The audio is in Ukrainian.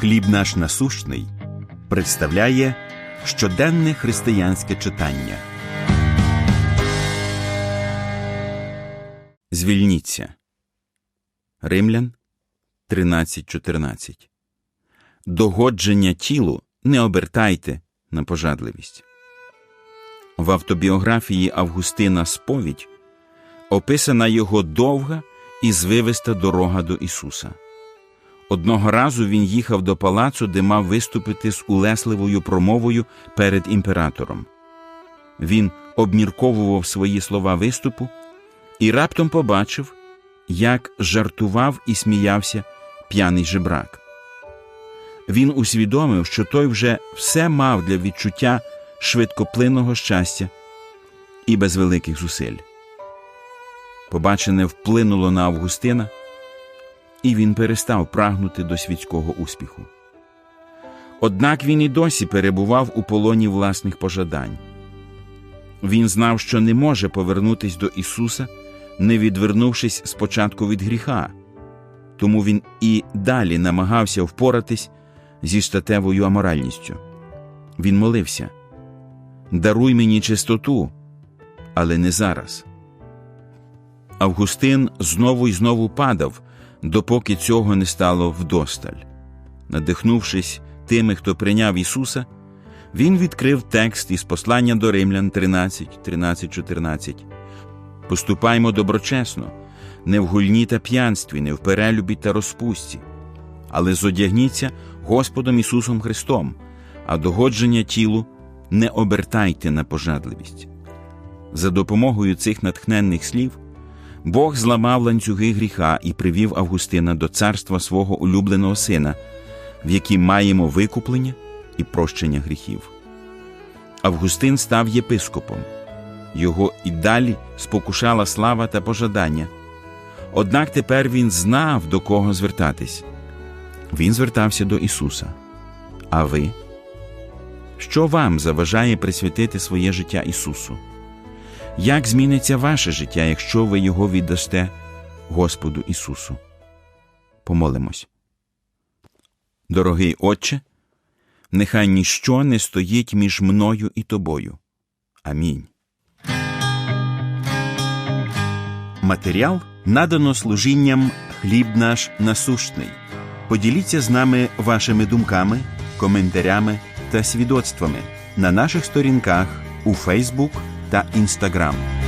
Хліб наш насущний представляє щоденне християнське читання. Звільніться. Римлян 13.14 Догодження тілу не обертайте на пожадливість. В автобіографії Августина Сповідь описана його довга і звивиста дорога до Ісуса. Одного разу він їхав до палацу, де мав виступити з улесливою промовою перед імператором. Він обмірковував свої слова виступу і раптом побачив, як жартував і сміявся п'яний жебрак. Він усвідомив, що той вже все мав для відчуття швидкоплинного щастя і без великих зусиль. Побачене вплинуло на Августина, і він перестав прагнути до світського успіху. Однак він і досі перебував у полоні власних пожадань. Він знав, що не може повернутися до Ісуса, не відвернувшись спочатку від гріха, тому він і далі намагався впоратись зі статевою аморальністю. Він молився Даруй мені чистоту, але не зараз. Августин знову й знову падав, допоки цього не стало вдосталь. Надихнувшись тими, хто прийняв Ісуса, він відкрив текст із послання до Римлян 13, 13, 14. Поступаймо доброчесно, не в гульні та п'янстві, не в перелюбі та розпусті, але зодягніться Господом Ісусом Христом, а догодження тілу не обертайте на пожадливість. За допомогою цих натхненних слів Бог зламав ланцюги гріха і привів Августина до царства свого улюбленого сина, в яким маємо викуплення і прощення гріхів. Августин став єпископом, його і далі спокушала слава та пожадання. Однак тепер він знав, до кого звертатись. Він звертався до Ісуса. А ви? Що вам заважає присвятити своє життя Ісусу? Як зміниться ваше життя, якщо ви його віддасте Господу Ісусу? Помолимось. Дорогий Отче, нехай ніщо не стоїть між мною і тобою. Амінь. Матеріал надано служінням хліб наш насущний. Поділіться з нами вашими думками, коментарями та свідоцтвами на наших сторінках у Фейсбук та Інстаграм.